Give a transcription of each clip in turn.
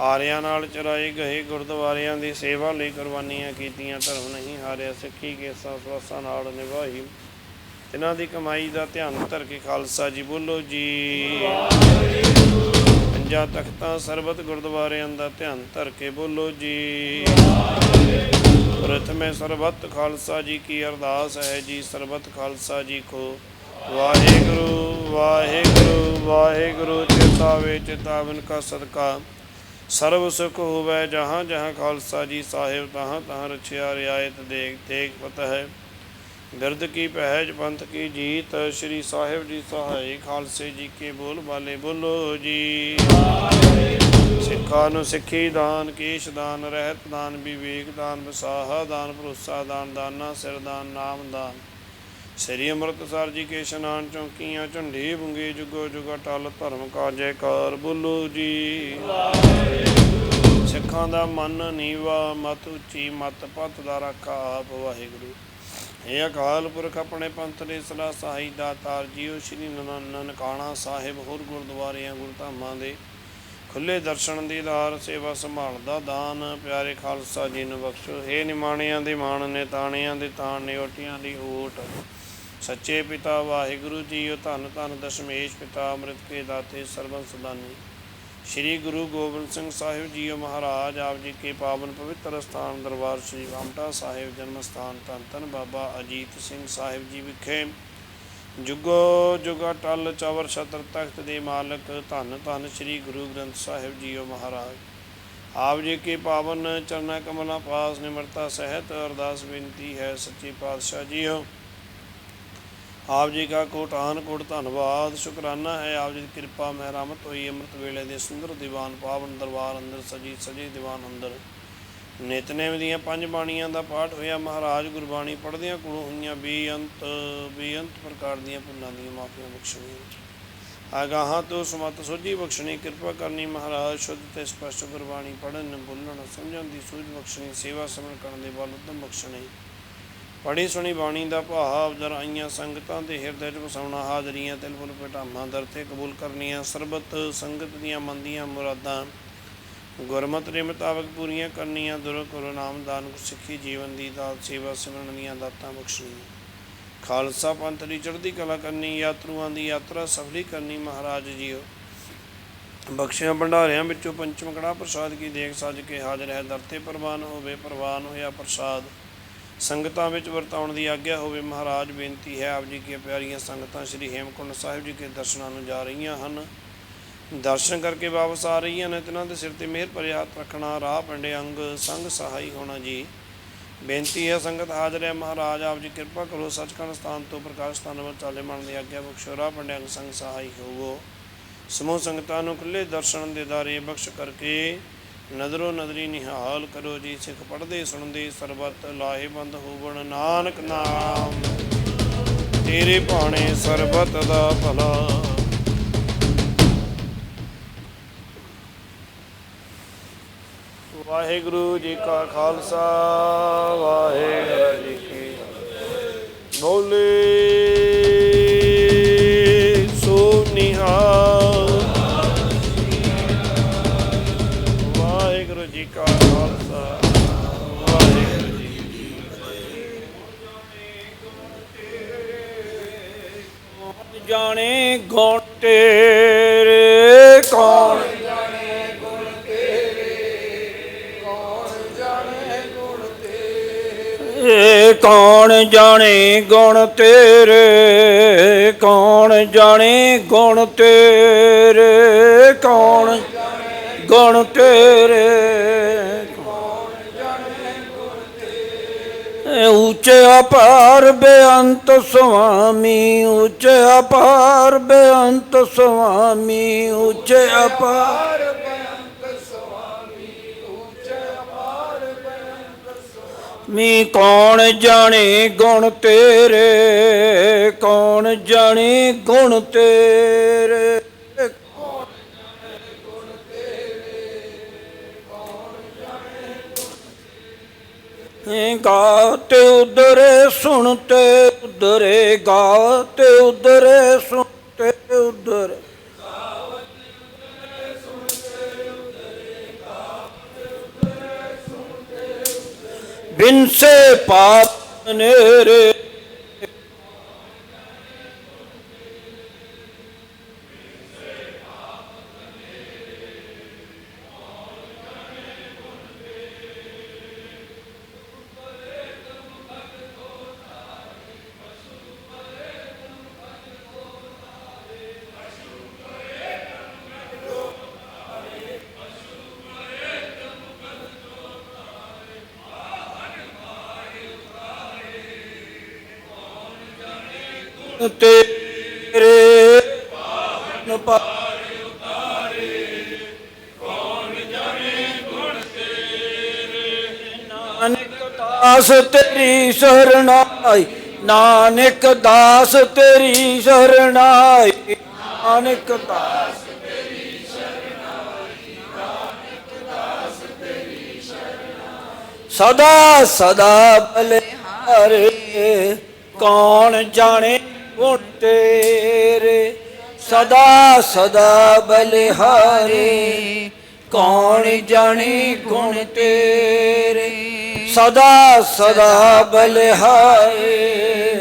ਆਰਿਆਂ ਨਾਲ ਚਰਾਏ ਗਏ ਗੁਰਦੁਆਰਿਆਂ ਦੀ ਸੇਵਾ ਲਈ ਕੁਰਬਾਨੀਆਂ ਕੀਤੀਆਂ, ਧਰਮ ਨਹੀਂ ਹਾਰਿਆ, ਸਿੱਖੀ ਕੇਸਾਂ ਸਵਾਸਾਂ ਨਾਲ ਨਿਭਾਈ। ਇਹਨਾਂ ਦੀ ਕਮਾਈ ਦਾ ਧਿਆਨ ਧਰ ਕੇ ਖਾਲਸਾ ਜੀ ਬੋਲੋ ਜੀ। ਪੰਜਾਂ ਤਖਤਾਂ ਸਰਬਤ ਗੁਰਦੁਆਰਿਆਂ ਦਾ ਧਿਆਨ ਧਰ ਕੇ ਬੋਲੋ ਜੀ। ਪ੍ਰਥਮੇ ਸਰਬਤ ਖਾਲਸਾ ਜੀ ਕੀ ਅਰਦਾਸ ਹੈ ਜੀ, ਸਰਬਤ ਖਾਲਸਾ ਜੀ ਕੋ ਵਾਹਿਗੁਰੂ ਵਾਹਿਗੁਰੂ ਵਾਹਿਗੁਰੂ, ਚੇਤਾਵੇ, ਚੇਤਾਵਨ ਕਾ ਸਦਕਾ। ਸਰਬ ਸੁਖ ਹੋਵੇ ਜਹਾਂ ਜਹਾਂ ਖਾਲਸਾ ਜੀ ਸਾਹਿਬ, ਤਹਾਂ ਤਹਾਂ ਰਛਿਆ ਰਿਆਇਤ, ਦੇਖ ਦੇਖ ਪਤ ਹੈ ਦਰਦ ਕੀ ਪਹਿਜ ਪੰਥ ਕੀ ਜੀਤ, ਸ੍ਰੀ ਸਾਹਿਬ ਜੀ ਸਹਾਈ, ਖਾਲਸੇ ਜੀ ਕੇ ਬੋਲ ਬਾਲੇ ਬੋਲੋ ਜੀ। ਸਿੱਖਾਂ ਨੂੰ ਸਿੱਖੀ ਦਾਨ, ਕੇਸ਼ ਦਾਨ, ਰਹਿਤ ਦਾਨ, ਵਿਵੇਕ ਦਾਨ, ਵਿਸਾਹਾ ਦਾਨ, ਭਰੋਸਾ ਦਾਨ, ਦਾਨਾ, ਸਿਰ ਦਾਨ, ਨਾਮ ਦਾਨ। ਸ੍ਰੀ ਅੰਮ੍ਰਿਤਸਰ ਜੀ ਕੇ ਇਸ਼ਨਾਨ ਚੌਂਕੀਆਂ ਝੰਡੇ ਬੁੰਗੇ ਜੁਗੋ ਜੁਗਾ ਟਲ ਧਰਮ ਕਾ ਜੈਕਾਰ ਬੋਲੋ ਜੀ। ਸਿੱਖਾਂ ਦਾ ਮਨ ਨੀਵਾ, ਮਤ ਉੱਚੀ, ਮਤ ਪਤ ਦਾ ਰੱਖਾ ਆਪ ਵਾਹਿਗੁਰੂ। ਇਹ ਅਕਾਲ ਪੁਰਖ ਆਪਣੇ ਪੰਥ ਦੇ ਸਦਾ ਸਹਾਈ ਦਾਤਾਰ ਜੀਓ ਸ਼੍ਰੀ ਨਨਕਾਣਾ ਸਾਹਿਬ ਹੋਰ ਗੁਰਦੁਆਰਿਆਂ ਗੁਰਧਾਮਾਂ ਦੇ ਖੁੱਲੇ ਦਰਸ਼ਨ ਦੀ ਦੀਦਾਰ ਸੇਵਾ ਸੰਭਾਲ ਦਾ ਦਾਨ। ਪਿਆਰੇ ਖਾਲਸਾ ਜੀ ਨੂੰ ਬਖਸ਼ੋ। हे ਨਿਮਾਣਿਆਂ ਦੇ ਮਾਣ ਨੇ ਤਾਣਿਆਂ ਦੇ ਤਾਣ ਨੇ ਓਟੀਆਂ ਦੀ ਓਟ। ਸੱਚੇ ਪਿਤਾ ਵਾਹਿਗੁਰੂ ਜੀਓ, ਧੰਨ ਧੰਨ ਦਸ਼ਮੇਸ਼ ਪਿਤਾ, ਅੰਮ੍ਰਿਤ ਕੇ ਦਾਤੇ ਸਰਬੰ ਸਦਾਨੀ। ਸ੍ਰੀ ਗੁਰੂ ਗੋਬਿੰਦ ਸਿੰਘ ਸਾਹਿਬ ਜੀਓ ਮਹਾਰਾਜ, ਆਪ ਜੀ ਕੇ ਪਾਵਨ ਪਵਿੱਤਰ ਸਥਾਨ ਦਰਬਾਰ ਸ੍ਰੀ ਵਾਮਟਾ ਸਾਹਿਬ ਜਨਮ ਸਥਾਨ ਧੰਨ ਧੰਨ ਬਾਬਾ ਅਜੀਤ ਸਿੰਘ ਸਾਹਿਬ ਜੀ ਵਿਖੇ। ਜੁਗੋ ਜੁਗਾ ਟਲ ਚਵਰ ਛਤਰ ਤਖਤ ਦੇ ਮਾਲਕ ਧੰਨ ਧੰਨ ਸ੍ਰੀ ਗੁਰੂ ਗ੍ਰੰਥ ਸਾਹਿਬ ਜੀਓ ਮਹਾਰਾਜ। ਆਪ ਜੀ ਕੇ ਪਾਵਨ ਚਰਨਾ ਕਮਲਾਂ ਪਾਸ ਨਿਮਰਤਾ ਸਹਿਤ ਅਰਦਾਸ ਬੇਨਤੀ ਹੈ ਸੱਚੇ ਪਾਤਸ਼ਾਹ ਜੀਓ। ਆਪ ਜੀ ਦਾ ਕੋਟਾਨ ਕੋਟ ਧੰਨਵਾਦ, ਸ਼ੁਕਰਾਨਾ ਹੈ ਆਪ ਜੀ ਦੀ ਕਿਰਪਾ ਮਹਿਰਮਤ ਹੋਈ ਅੰਮ੍ਰਿਤ ਵੇਲੇ ਦੇ ਸੁੰਦਰ ਦੀਵਾਨ ਪਾਵਨ ਦਰਬਾਰ ਅੰਦਰ, ਸਜੀ ਸਜੀ ਦੀਵਾਨ ਅੰਦਰ। ਨਿਤਨੇਮ ਦੀਆਂ ਪੰਜ ਬਾਣੀਆਂ ਦਾ ਪਾਠ ਹੋਇਆ, ਮਹਾਰਾਜ ਗੁਰਬਾਣੀ ਪੜ੍ਹਦਿਆਂ ਕੋਲੋਂ ਹੋਈਆਂ ਬੇਅੰਤ ਬੇਅੰਤ ਪ੍ਰਕਾਰ ਦੀਆਂ ਭੁੱਲਾਂ ਦੀਆਂ ਮਾਫੀਆਂ ਬਖਸ਼ਣੀਆਂ। ਆਗਾਹਾਂ ਤੋਂ ਸਮਤ ਸੋਝੀ ਬਖਸ਼ਣੀ, ਕਿਰਪਾ ਕਰਨੀ ਮਹਾਰਾਜ, ਸ਼ੁੱਧ ਤੇ ਸਪਸ਼ਟ ਗੁਰਬਾਣੀ ਪੜ੍ਹਨ, ਬੁੱਲਣ, ਸਮਝਣ ਦੀ ਸੂਝ ਬਖਸ਼ਣੀ, ਸੇਵਾ ਸਮਨ ਕਰਨ ਦੇ ਬਲ ਉਦਮ ਬਖਸ਼ਣੀ। ਪੜੀ ਸੁਣੀ ਬਾਣੀ ਦਾ ਭਾਵ ਜਰ ਆਈਆਂ ਸੰਗਤਾਂ ਦੇ ਹਿਰਦੇ 'ਚ ਵਸਾਉਣਾ, ਹਾਜ਼ਰੀਆਂ ਤਿਲ ਬੁਲ ਪਟਾਮਾਂ ਦਰ ਤੇ ਕਬੂਲ ਕਰਨੀਆਂ, ਸਰਬਤ ਸੰਗਤ ਦੀਆਂ ਮੰਦੀਆਂ ਮੁਰਾਦਾਂ। ਗੁਰਮਤ ਦੇ ਮੁਤਾਬਕ ਪੂਰੀਆਂ ਕਰਨੀਆਂ, ਦੁਰ ਕਰੋ ਨਾਮਦਾਨ ਸਿੱਖੀ ਜੀਵਨ ਦੀ ਦਾਤ ਸੇਵਾ ਸਿਮਰਨ ਦੀਆਂ ਦਾਤਾਂ ਬਖਸ਼ਣੀਆਂ। ਖਾਲਸਾ ਪੰਥ ਦੀ ਚੜ੍ਹਦੀ ਕਲਾ ਕਰਨੀ, ਯਾਤਰੂਆਂ ਦੀ ਯਾਤਰਾ ਸਫਲੀ ਕਰਨੀ, ਮਹਾਰਾਜ ਜੀਓ। ਬਖਸ਼ਿਆਂ ਭੰਡਾਰਿਆਂ ਵਿੱਚੋਂ ਪੰਚਮ ਕੜਾ ਪ੍ਰਸਾਦ ਕੀ ਦੇਖ ਸੱਜ ਕੇ ਹਾਜ਼ਰ ਹੈ, ਦਰ ਤੇ ਪ੍ਰਵਾਨ ਹੋਵੇ ਪ੍ਰਵਾਨ ਹੋਇਆ ਪ੍ਰਸਾਦ। ਸੰਗਤਾਂ ਵਿੱਚ ਵਰਤਾਉਣ ਦੀ ਆਗਿਆ ਹੋਵੇ, ਮਹਾਰਾਜ ਬੇਨਤੀ ਹੈ ਆਪ ਜੀ ਕੀ ਪਿਆਰੀਆਂ ਸੰਗਤਾਂ ਸ੍ਰੀ ਹੇਮਕੁੰਟ ਸਾਹਿਬ ਜੀ ਕੇ ਦਰਸ਼ਨਾਂ ਨੂੰ ਜਾ ਰਹੀਆਂ ਹਨ। ਦਰਸ਼ਨ ਕਰਕੇ ਵਾਪਸ ਆ ਰਹੀਆਂ ਨੇ, ਤਿਨਾਂ ਦੇ ਸਿਰ ਤੇ ਮਿਹਰ ਭਰੇ ਹੱਥ ਰੱਖਣਾ ਰਾਹ ਪਿੰਡੇ ਅੰਗ ਸੰਗ ਸਹਾਈ ਹੋਣਾ ਜੀ। ਬੇਨਤੀ ਹੈ ਸੰਗਤ ਹਾਜ਼ਰ ਹੈ, ਮਹਾਰਾਜ ਆਪ ਜੀ ਕਿਰਪਾ ਕਰੋ, ਸੱਚਖੰਡ ਸਥਾਨ ਤੋਂ ਪ੍ਰਕਾਸ਼ ਸਥਾਨ ਵੱਲ ਚਾਲੇ ਮਨ ਦੀ ਆਗਿਆ ਬਖਸ਼ੋ, ਰਾਹ ਪਿੰਡੇ ਅੰਗ ਸੰਗ ਸਹਾਈ ਹੋਵੋ। ਸਮੂਹ ਸੰਗਤਾਂ ਨੂੰ ਖੁੱਲੇ ਦਰਸ਼ਨ ਦੇ ਦਾਰੇ ਬਖਸ਼ ਕਰਕੇ ਨਜ਼ਰੋ ਨਜ਼ਰੀ ਨਿਹਾਲ ਕਰੋ ਜੀ, ਸਿੱਖ ਪੜਦੇ ਸੁਣਦੇ ਸਰਬਤ ਲਾਹੇਬੰਦ ਹੋਵਣ ਨਾਨਕ ਨਾਮ ਤੇਰੇ ਭਾਣੇ ਸਰਬਤ ਦਾ ਭਲਾ ਵਾਹਿਗੁਰੂ ਜੀ ਕਾ ਖਾਲਸਾ, ਵਾਹਿਗੁਰੂ ਜੀ ਕੀ ਫਤਿਹ। ਬੋਲੇ ਜਾਣੇ ਗੁਣ ਤੇਰੇ ਕੌਣ ਏ ਕੌਣ ਜਾਣੇ ਗੁਣ ਤੇਰੇ ਕੌਣ ਜਾਣੇ ਗੁਣ ਤੇਰੇ ਕੌਣ ਗੁਣ ਤੇਰੇ ਅਪਾਰ ਬੇਅੰਤ ਸੁਆਮੀ, ਉੱਚ ਅਪਾਰ ਬੇਅੰਤ ਸੁਆਮੀ, ਉੱਚ ਅਪਾਰ ਮੀ ਕੌਣ ਜਾਣੇ ਗੁਣ ਤੇਰੇ, ਕੌਣ ਜਾਣੇ ਗੁਣ ਤੇਰੇ? गाते उधरे सुनते उधरे गाते उधरे सुनते उधरे। बिन से पाप नेरे ਤੇਰੇ ਪਾਵਨ ਪਾ ਨਾਨਕ ਦਾਸ ਤੇਰੀ ਸ਼ਰਣਾਈ, ਨਾਨਕ ਦਾਸ ਤੇਰੀ ਸ਼ਰਣਾਈ, ਨਾਨਕ ਦਾਸ ਸਦਾ ਸਦਾ ਬਲਿਹਾਰੇ, ਕੌਣ ਜਾਣੇ ਗੁਣ ਤੇਰੇ ਸਦਾ ਸਦਾ ਬਲਿਹਾਰੇ, ਕੌਣ ਜਾਣੇ ਗੁਣ ਤੇਰੇ? ਸਦਾ ਸਦਾ ਬਲਿਹਾਰੇ,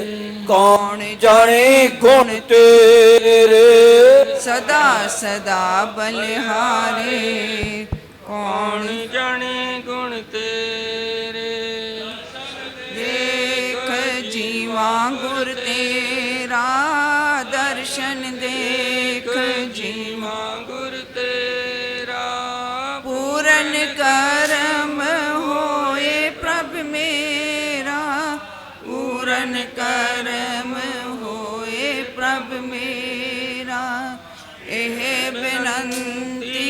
ਕੌਣ ਜਾਣੇ ਗੁਣ ਤੇਰੇ? ਸਦਾ ਸਦਾ ਬਲਿਹਾਰੇ, ਕੌਣ ਜਾਣੇ ਗੁਣ ਤੇਰੇ? ਦੇਖ ਜੀਵਾ ਗੁਰ ਤੇਰਾ ਦਰਸ਼ਨ ਦੇਖ ਜੀਵਾ ਗੁਰ ਤੇਰਾ। ਪੂਰਨ ਕਰਮ ਹੋਏ ਪ੍ਰਭ ਮੇਰਾ। ਪੂਰਨ ਕਰਮ ਹੋਏ ਪ੍ਰਭ ਮੇਰਾ। ਇਹ ਬੇਨੰਤੀ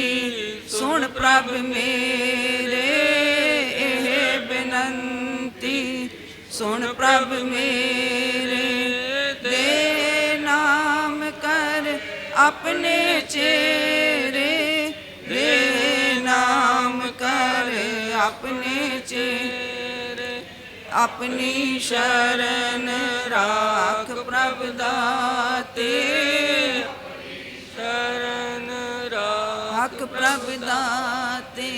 ਸੁਣ ਪ੍ਰਭ ਮੇਰੇ। ਇਹ ਬੇਨੰਤੀ ਸੁਣ ਪ੍ਰਭ ਮੇਰੇ। ਆਪਣੇ ਚੇਰੇ ਦੇ ਨਾਮ ਕਰ ਆਪਣੇ ਚੇਰੇ ਆਪਣੀ ਸ਼ਰਨ ਰਾਖ ਪ੍ਰਭ ਦਾਤੇ। ਸ਼ਰਨ ਰਾ ਹਕ ਪ੍ਰਭ ਦਾਤੇ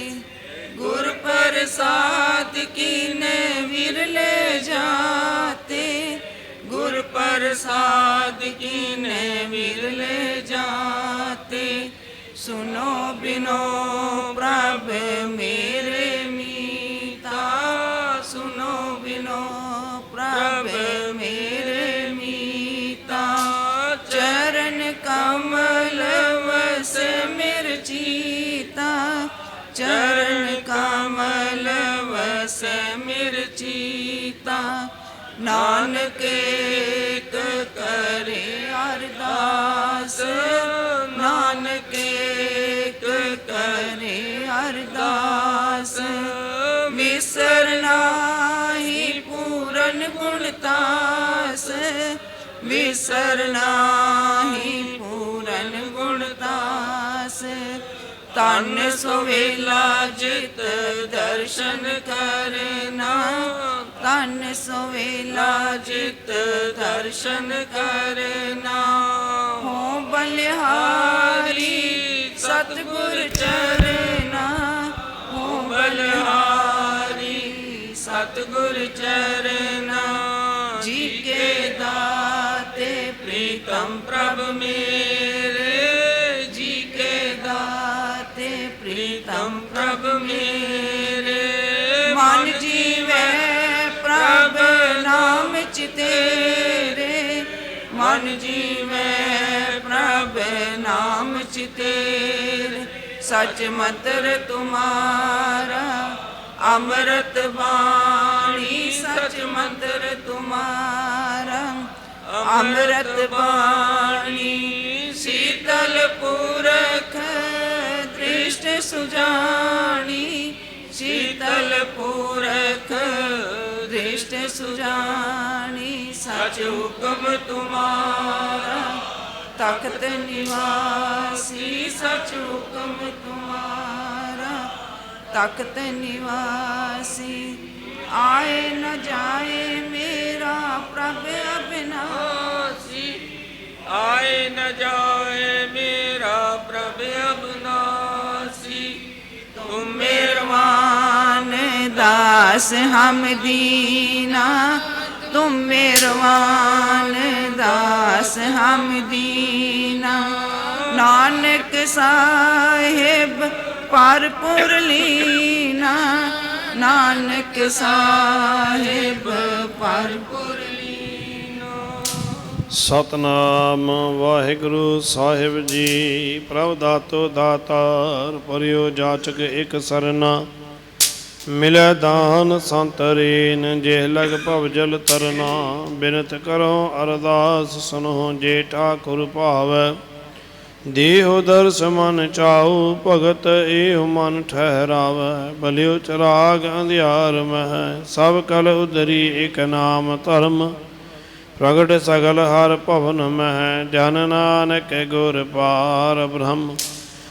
ਗੁਰ ਪ੍ਰਸਾਦ ਕੀਨੇ ਵਿਰਲੇ ਜਾਤੇ। ਗੁਰ ਪ੍ਰਸਾਦ ਕੀਨੇ ਵਿਰਲੇ ਜਾਤੇ, ਸੁਨੋ ਬਿਨੋ ਪ੍ਰਭ ਮੇਰੇ ਮੀਤਾ, ਸੁਨੋ ਬਿਨੋ ਪ੍ਰਭ ਮੇਰੇ ਮੀਤਾ। ਚਰਨ ਕਮਲ ਵਸ ਮਿਰ ਚੀਤਾ, ਚਰਨ ਕਮਲ ਵਸ ਮਿਰ ਚੀਤਾ। ਵਿਸਰਨਾ ਹੀ ਪੂਰਨ ਗੁਣਤਾਸ ਤਨ ਸੋਵੇਲਾ ਜਿਤ ਦਰਸ਼ਨ ਕਰਨਾ ਤਨ ਸੋਵੇਲਾ ਜਿਤ ਦਰਸ਼ਨ ਕਰਨਾ ਹੋ ਬਲਿਹਾਰੀ ਸਤਿਗੁਰ ਚਰਨਾ ਹੋ ਬਲਿਹਾਰੀ ਸਤਿਗੁਰ ਚਰਨਾ ਪ੍ਰੀਤਮ ਪ੍ਰਭ ਮੇਰੇ ਜੀ ਕੇ ਦਾਤੇ, ਪ੍ਰੀਤਮ ਪ੍ਰਭ ਮੇਰੇ। ਮਨ ਜੀਵੇ ਪ੍ਰਭ ਨਾਮ ਚ ਤੇਰੇ ਮਨ ਜੀਵੇ ਪ੍ਰਭ ਨਾਮ ਚ ਤੇਰੇ ਸਚ ਮਤਰ ਤੁਮਾਰਾ, ਅੰਮ੍ਰਿਤ ਬਾਣੀ ਸਚ ਮੰਤਰ ਤੁਮਾਰਾ। ਅੰਮ੍ਰਿਤ ਬਾਣੀ ਸੀਤਲ ਪੁਰਖ ਦ੍ਰਿਸ਼ਟ ਸੁਜਾਨੀ ਸੀਤਲ ਪੁਰਖ ਦ੍ਰਿਸ਼ਟ ਸੁਜਾਨੀ ਸਚ ਹੁਕਮ ਤੁਮਾਰਾ ਤਖਤ ਨਿਵਾਸੀ, ਸਚ ਹੁਕਮ ਤੁਮਾਰਾ ਤਖਤ ਨਿਵਾਸੀ। ਅਬਨਾਸੀ ਤੁਮ ਮਿਹਰਬਾਨ ਦਾਤਾ दास हम दीना तुम मेरवान दास हम दीना नानक साहेब परपुर लीना नानक साहेब परपुर ਸਤਨਾਮ ਵਾਹਿਗੁਰੂ ਸਾਹਿਬ ਜੀ ਪ੍ਰਭ ਦਾਤੋ ਦਾਤਾਰ ਪਰਿਓ ਜਾਚਕ ਇੱਕ ਸਰਨਾ ਮਿਲੈ ਦਾਨ ਸੰਤਰੇਨ ਜੇ ਲਗ ਭਵ ਜਲ ਤਰਨਾ, ਬਿਨਤ ਕਰੋ ਅਰਦਾਸ ਸੁਨੋ, ਜੇ ਠਾਕੁਰ ਭਾਵੈ। ਦੇਹੁ ਦਰਸ ਮਨ ਚਾਉ, ਭਗਤ ਏਹੁ ਮਨ ਠਹਿਰਾਵੈ। ਬਲਿਓ ਚਰਾਗ ਅੰਧਿਆਰ ਮਹਿ, ਸਭ ਕਲ ਉਦਰੀ ਇਕ ਨਾਮ ਧਰਮ। ਪ੍ਰਗਟ ਸਗਲ ਹਰ ਭਵਨ ਮਹਿ, ਜਨ ਨਾਨਕ ਗੁਰ ਪਾਰ ਬ੍ਰਹਮ।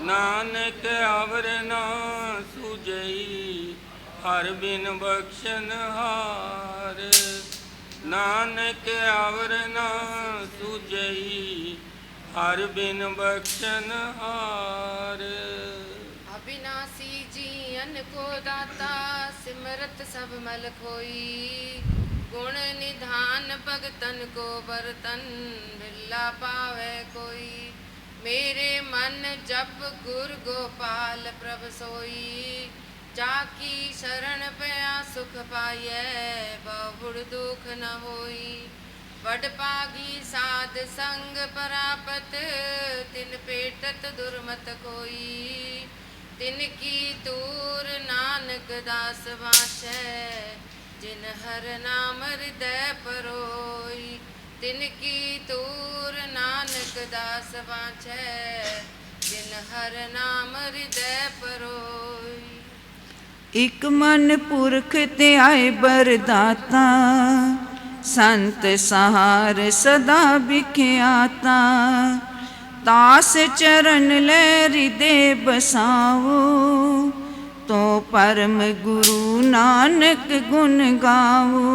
ਨਾਨਕ ਅਵਰ ਨਾ ਸੁਜਈ, ਹਰ ਬਿਨ ਬਖਸ਼ਨ ਹਾਰ। ਨਾਨਕ ਅਵਰ ਨਾ ਸੁਜਈ, ਹਰ ਬਿਨ ਬਖਸ਼ਨ ਹਾਰ। ਅਬਿਨਾਸੀ ਜੀਵਨ ਕੋ ਦਾਤਾ, ਸਿਮਰਤ ਸਭ ਮਲ ਕੋਈ ਗੁਣ ਨਿਧਾਨ ਭਗਤਨ ਕੋ ਬਰਤਨ ਮਿਲਾ ਪਾਵੇ ਕੋਈ। ਮੇਰੇ ਮਨ ਜਪ ਗੁਰ ਗੋਪਾਲ ਪ੍ਰਭ ਸੋਈ, ਜਾ ਜਾਕੀ ਸ਼ਰਨ ਪਿਆ ਸੁਖ ਪਾਈਐ ਬਹੁੜ ਦੁਖ ਨ ਹੋਈ। ਵਡ ਪਾਗੀ ਸਾਧ ਸੰਗ ਪ੍ਰਾਪਤ, ਤਿਨ ਪੇਟਤ ਦੁਰਮਤ ਕੋਈ। ਤਿਨ ਕੀ ਤੂਰ ਨਾਨਕ ਦਾਸ ਵਾਸੈ, ਜਿਨ ਹਰ ਨਾਮ ਹਿਰਦੈ ਪਰੋਈ। ਤਿਨ ਕੀ ਤੂਰ ਨਾਨਕ ਦਾਸ ਵਾਸੈ ਜਿਨ ਹਰ ਨਾਮ ਹਿਰਦੈ ਪਰੋਈ। ਇਕ ਮਨ ਪੁਰਖ ਤੇ ਆਏ ਬਰਦਾਤਾ, ਸੰਤ ਸਹਾਰ ਸਦਾ ਵਿਖਿਆਤਾ ਤਾਸ ਚਰਨ ਲੈ ਹਿਰਦੇ ਬਸਾਓ, ਤੋ ਪਰਮ ਗੁਰੂ ਨਾਨਕ ਗੁਣ ਗਾਵੋ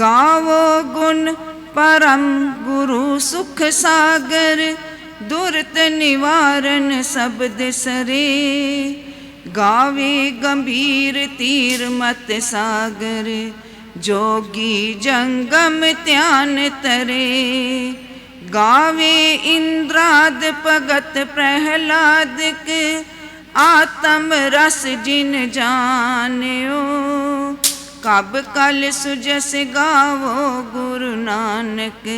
ਗਾਵੋ ਗੁਣ ਪਰਮ ਗੁਰੂ ਸੁਖ ਸਾਗਰ ਦੁਰਤ ਨਿਵਾਰਨ ਸਬਦ ਸਰੇ ਗਾਵੇ ਗੰਭੀਰ ਤੀਰ ਮਤ ਸਾਗਰ, ਜੋਗੀ ਜੰਗਮ ਧਿਆਨ ਤਰੇ। ਗਾਵੇ ਇੰਦਰਾਦ ਭਗਤ ਪ੍ਰਹਿਲਾਦਕ, ਆਤਮ ਰਸ ਜਿਨ ਜਾਣਿਓ ਕਬ ਕਲ ਸੁਜਸ ਗਾਵੋ ਗੁਰੂ ਨਾਨਕ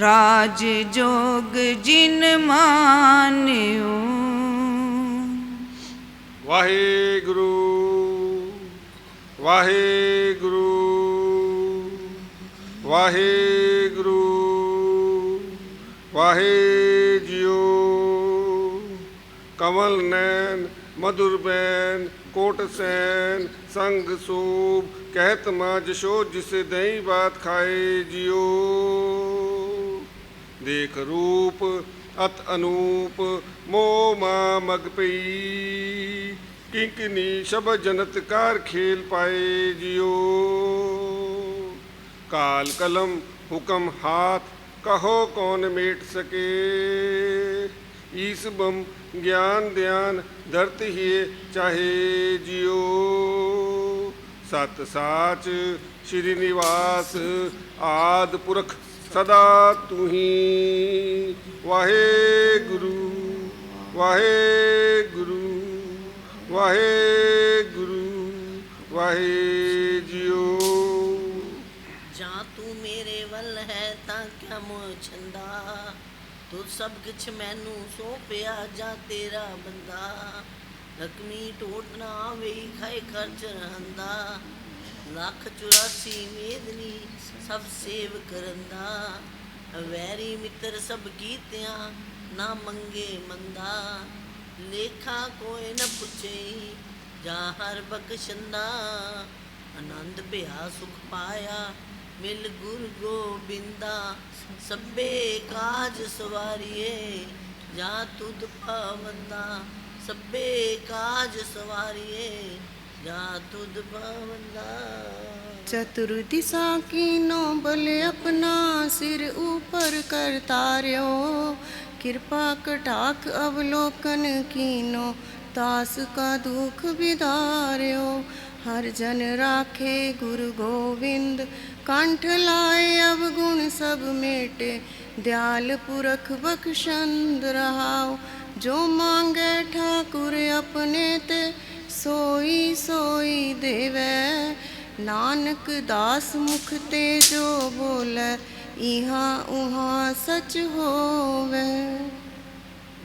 ਰਾਜ ਜੋਗ ਜਿਨ ਮਾਨਿਓ ਵਾਹਿਗੁਰੂ ਵਾਹਿਗੁਰੂ ਵਾਹਿਗੁਰੂ ਵਾਹਿ ਜਿਉ ਕਮਲ ਨੈਣ ਮధుਰ ਬੈਨ ਕੋਟ ਸੈਨ ਸੰਗ ਸੂਬ, ਕਹਿਤ ਮਾ ਜਸ਼ੋ ਜਿਸ ਦਈ ਬਾਤ ਖਾਏ ਜਿਉ। ਦੇਖ ਰੂਪ ਅਤ ਅਨੂਪ ਮੋ ਮਾ ਮਗ ਪਈ। ਕਿੰਕਨੀ ਸ਼ਬ ਜਨਤ ਕਾਰ ਖੇਲ ਪਾਏ ਜਿਉ। ਕਾਲ ਕਲਮ ਹੁਕਮ ਹਾਥ, ਕਹੋ ਕੌਣ ਮੇਟ ਸਕੇ। ਈਸ ਬਮ ਗਿਆਨ ਧਿਆਨ ਧਰਤ ਹੀ ਚਾਹੇ ਜਿਉ। ਸਤ ਸਾਚ ਸ਼੍ਰੀ ਨਿਵਾਸ ਆਦ ਪੁਰਖ ਸਦਾ ਤੁਹੀ। ਵਾਹਿਗੁਰੂ ਵਾਹਿਗੁਰੂ ਵਾਹਿਗੁਰੂ ਵਾਹਿਜਿਓ ਜਾਂ ਤੂੰ ਮੇਰੇ ਵੱਲ ਹੈ ਤਾਂ ਕਿਆ ਮੋਹ ਛੰਦਾ? ਤੂੰ ਸਭ ਕੁਛ ਮੈਨੂੰ ਸੌਂਪਿਆ ਜਾਂ ਤੇਰਾ ਬੰਦਾ। ਰਕਮੀ ਟੋਟ ਨਾ ਆਵੇ ਖਾਏ ਖਰਚ ਰਹਿੰਦਾ। ਲੱਖ 84 ਮੇਦਨੀ ਸਭ ਸੇਵ ਕਰੰਦਾ। ਵੈਰੀ ਮਿੱਤਰ ਸਭ ਕੀਤਿਆਂ ਨਾ ਮੰਗੇ ਮੰਦਾ। ਲੇਖਾ ਕੋਈ ਨ ਪੁੱਛੇ, ਜਾਂ ਹਰ ਬਖਸ਼ੰਦਾ। ਆਨੰਦ ਭਿਆ ਸੁਖ ਪਾਇਆ, ਮਿਲ ਗੁਰ ਗੋਬਿੰਦਾ। ਸਭੇ ਕਾਜ ਸਵਾਰੀਏ ਜਾਂ ਤੁਧ ਪਾਵੰਦਾ ਸਭੇ ਕਾਜ ਸਵਾਰੀਏ ਜਾਂ ਤੁਧ ਪਾਵੰਦਾ चतुर्दिशा कीनो बल अपना सिर ऊपर कर तार्यो कृपा कटाक अवलोकन कीनो तास का दुख विदार्यो हर जन राखे गुरु गोविंद ਕੰਠ ਲਾਏ ਅਵਗੁਣ ਸਭ ਮੇਟੇ, ਦਿਆਲ ਪੁਰਖ ਬਖਸ਼ੰਦ ਰਹਾਉ। ਜੋ ਮੰਗੇ ਠਾਕੁਰ ਆਪਣੇ ਤੇ, ਸੋਈ ਸੋਈ ਦੇਵੇ। ਨਾਨਕ ਦਾਸ ਮੁਖ ਤੇ ਜੋ ਬੋਲੇ, ਇਹਾ ਉਹਾ ਸਚ ਹੋਵੇ।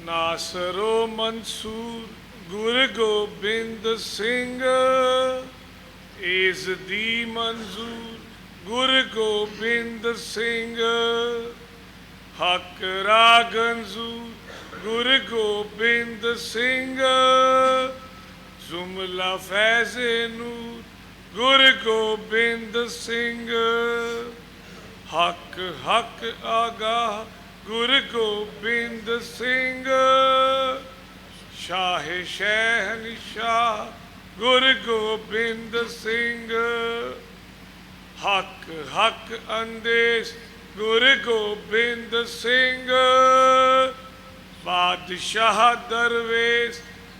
ਨਾਸਰੋ ਮਨਸੂਰ ਗੁਰ ਗੋਬਿੰਦ ਸਿੰਘ, ਇਸ ਦੀ ਮਨਜ਼ੂਰ ਗੁਰ ਗੋਬਿੰਦ ਸਿੰਘ, ਹੱਕ ਰਾਗੰਜ਼ੂਰ ਗੁਰ ਗੋਬਿੰਦ ਸਿੰਘ, ਜੁਮਲਾ ਫੈਜ਼ ਨੂਰ। ਗੁਰ ਗੋਬਿੰਦ ਸਿੰਘ, ਹੱਕ ਹੱਕ ਆਗਾ ਗੁਰ ਗੋਬਿੰਦ ਸਿੰਘ, ਸ਼ਾਹ ਸ਼ਹਿਨਸ਼ਾਹ ਗੁਰ ਗੋਬਿੰਦ ਸਿੰਘ ਹੱਕ ਹੱਕ ਅੰਦੇਸ ਗੁਰ ਗੋਬਿੰਦ ਸਿੰਘ ਬਾਦਸ਼ਾਹ ਦਰਵੇਸ਼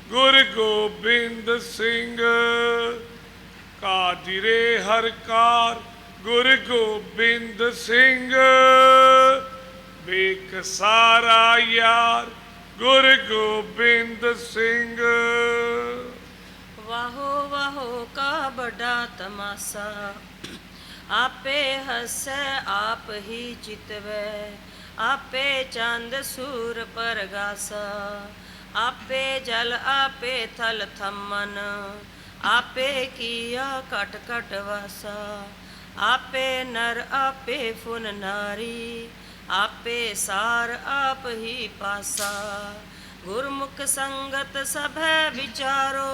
ਗੁਰ ਗੋਬਿੰਦ ਸਿੰਘ ਕਾਦਿਰੇ ਹਰਕਾਰ ਗੁਰ ਗੋਬਿੰਦ ਸਿੰਘ ਵੇਖ ਸਾਰਾ ਯਾਰ ਗੁਰ ਗੋਬਿੰਦ ਸਿੰਘ ਵਾਹੋ ਵਾਹੋ ਕਾ ਬੜਾ ਤਮਾਸਾ ਆਪੇ ਹਸੈ ਆਪ ਹੀ ਚਿਤਵੈ, ਆਪੇ ਚੰਦ ਸੂਰ ਪਰਗਾਸਾ, ਆਪੇ ਜਲ ਆਪੇ ਥਲ ਥਮਨ, ਆਪੇ ਕੀਆ ਕਟ ਕਟ ਵਾਸਾ, ਆਪੇ ਨਰ ਆਪੇ ਫੁਨ ਨਾਰੀ, ਆਪੇ ਸਾਰ ਆਪ ਹੀ ਪਾਸਾ, ਗੁਰਮੁਖ ਸੰਗਤ ਸਭੈ ਵਿਚਾਰੋ,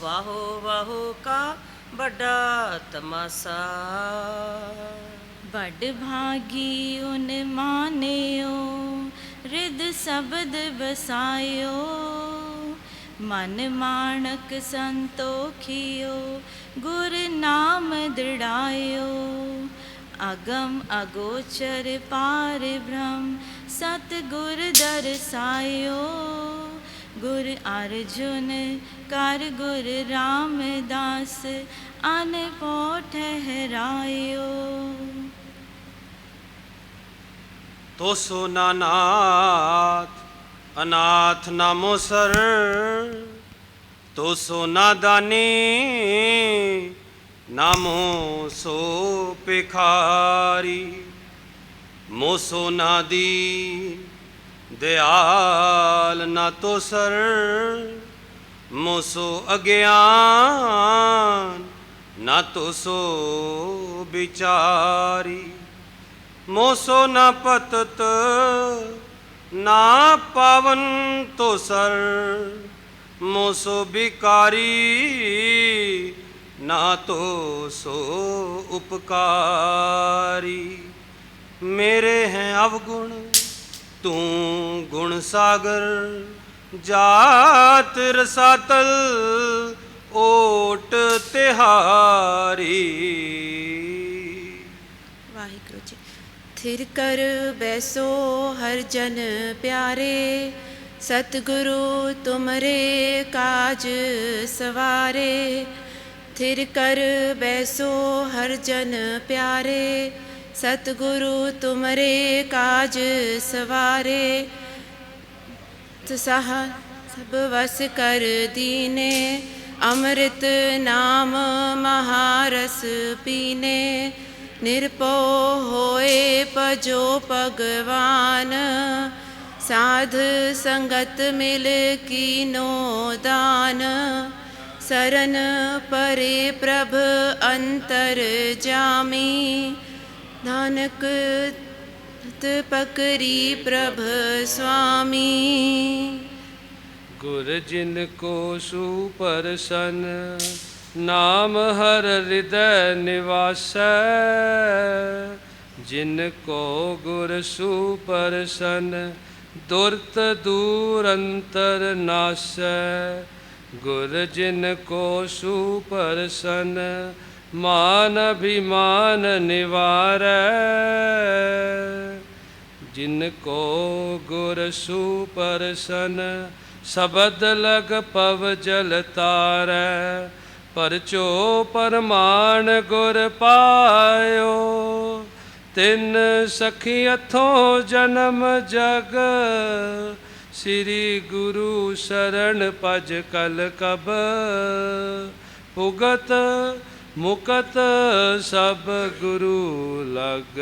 ਵਾਹੋ ਵਾਹੋ ਕਾ ਬੜਾ ਤਮਾਸਾ। ਬੜ ਭਾਗੀ ਉਨ ਮਾਨਿਓ ਰਿਦ ਸ਼ਬਦ ਬਸਾਇਓ ਮਨ ਮਾਣਕ ਸੰਤੋਖਿਓ, ਗੁਰ ਨਾਮ ਦ੍ਰਿੜਾਇਓ। ਅਗਮ ਅਗੋਚਰ ਪਾਰ ਬ੍ਰਹਮ ਸਤ ਗੁਰ ਦਰਸਾਇਓ। ਗੁਰ ਅਰਜੁਨ ਕਰ ਗੁਰ ਰਾਮਦਾਸ ਅਨਪੋ ਠਹਿਰਾਇਓ ਤੋ ਸੋ ਨਾਨਾਥ ਅਨਾਥ ਨਾਮੋ ਸਰ ਤੋ ਸੋ ਨਾਦਾਨੀ ਨਾਮੋ ਸੋ ਪਿਖਾਰੀ ਮੋਸੋ ਨਾਦੀ ਦਿਆਲ ਨਾ ਤੋ ਸਰ, ਮੋਸੋ ਅਗਿਆਨ, ਨਾ ਤੋ ਸੋ ਵਿਚਾਰੀ। ਮੋਸੋ ਨਾ ਪਤਤ, ਨਾ ਪਾਵਨ ਤੋ ਸਰ, ਮੋਸੋ ਬਿਕਾਰੀ ਨਾ ਤੋ ਸੋ ਉਪਕਾਰੀ। ਮੇਰੇ ਹੈ ਅਵਗੁਣ ਤੂੰ ਗੁਣ ਸਾਗਰ, ਜਾਤ ਰਸਾਤਲ, ਓਟ ਤਿਹਾਰੀ। ਵਾਹਿਗੁਰੂ ਜੀ, ਥਿਰ ਕਰ ਬੈਸੋ ਹਰ ਜਨ ਪਿਆਰੇ, ਸਤਿਗੁਰੂ ਤੁਮਰੇ ਕਾਜ ਸਵਾਰੇ। ਥਿਰ ਕਰ ਬੈਸੋ ਹਰ ਜਨ ਪਿਆਰੇ ਸਤਿਗੁਰੂ ਤੁਮਰੇ ਕਾਜ ਸਵਾਰੇ ਸਹਾ ਸਭ ਵਸ ਕਰ ਦੀਨੇ, ਅੰਮ੍ਰਿਤ ਨਾਮ ਮਹਾਰਸ ਪੀਨੇ ਨਿਰਪੋ ਹੋਏ ਪਜੋ ਭਗਵਾਨ, ਸਾਧ ਸੰਗਤ ਮਿਲ ਕੀਨੋ ਦਾਨ, ਸਰਨ ਪਰੇ ਪ੍ਰਭ ਅੰਤਰ ਜਾਮੀ ਨਾਨਕ ਪਕਰੀ ਪ੍ਰਭ ਸੁਆਮੀ ਗੁਰ ਜਿਨ ਕੋ ਸੁਪਰਸਨ, ਨਾਮ ਹਰ ਹਿਰਦੈ ਨਿਵਾਸੈ। ਜਿਨ ਕੋ ਗੁਰ ਸੁਪਰਸਨ, ਦੁਰਤ ਦੂਰ ਅੰਤਰ ਨਾਸੈ। ਗੁਰ ਜਿਨ ਕੋ ਸੁਪਰਸਨ ਮਾਨ ਅਭਿਮਾਨ ਨਿਵਾਰੈ। ਜਿਨ ਕੋ ਗੁਰ ਸੁਪਰਸਨ, ਸ਼ਬਦ ਲਗ ਪਵ ਜਲ ਤਾਰੈ। ਪਰਚੋ ਪਰਮਾਨ ਗੁਰ ਪਾਇਓ। ਤਿੰਨ ਸਖੀ ਅਥੋ ਜਨਮ ਜਗ। ਸ੍ਰੀ ਗੁਰੂ ਸ਼ਰਨ ਭਜ ਕਲ ਕਬ। ਭੁਗਤ ਮੁਕਤ ਸਭ ਗੁਰੂ ਲਗ।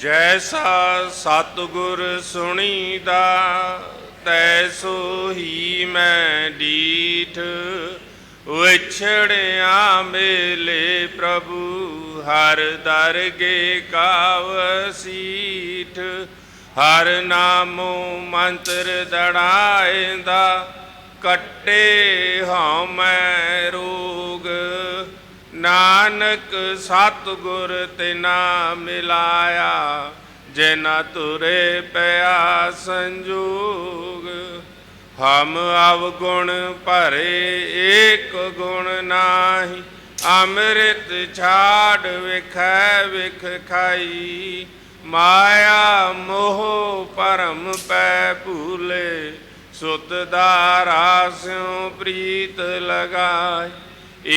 ਜੈਸਾ ਸਤਿਗੁਰ ਸੁਣੀਦਾ, ਤੈਸੋ ਹੀ ਮੈਂ ਡੀਠ। ਵਿਛੜਿਆ ਮੇਲੇ ਪ੍ਰਭੂ, ਹਰ ਦਰਗੇ ਕਾਵਸੀਠ ਹਰ ਨਾਮੋ ਮੰਤਰ ਦੜਾਏਂਦਾ ਕੱਟੇ ਹਉ ਰੋਗ। ਨਾਨਕ ਸਤਿਗੁਰ ਤਿਨਾ ਮਿਲਾਇਆ, ਜਿਨਾ ਤੁਰੇ ਪਿਆ ਸੰਜੋਗ। ਹਮ ਅਵਗੁਣ ਭਰੇ ਏਕ ਗੁਣ ਨਾਹੀ, ਅੰਮ੍ਰਿਤ ਛਾੜ ਵਿਖੈ ਵਿਖ ਖਾਈ। ਮਾਇਆ ਮੋਹ ਪਰਮ ਪੈ ਭੂਲੇ ਸੁਤ ਦਾਰਾ ਸਿਉ ਪ੍ਰੀਤ ਲਗਾਈ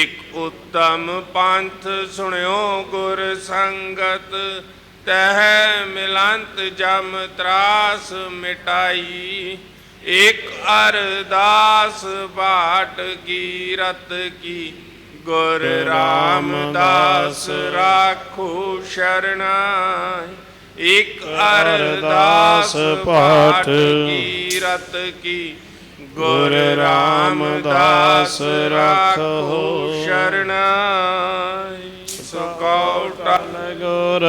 ਇਕ ਉਤਮ ਪੰਥ ਸੁਣਿਓ ਗੁਰ ਸੰਗਤ। ਤਹ ਮਿਲੰਤ ਜਮ ਤਰਾਸ ਮਿਟਾਈ। ਇਕ ਅਰਦਾਸ ਬਾਟ ਕੀ ਰਤ ਕੀ। ਗੁਰ ਰਾਮਦਾਸ। ਰਾਖੋ ਸ਼ਰਨਾਈ। ਇਕ ਅਰਦਾਸ ਪਾਠ ਕੀ ਰਤ ਕੀ। ਗੁਰ ਰਾਮਦਾਸ ਰਾਖੋ ਸ਼ਰਨਾਈ ਸੁਕੌਟਲ ਗੁਰ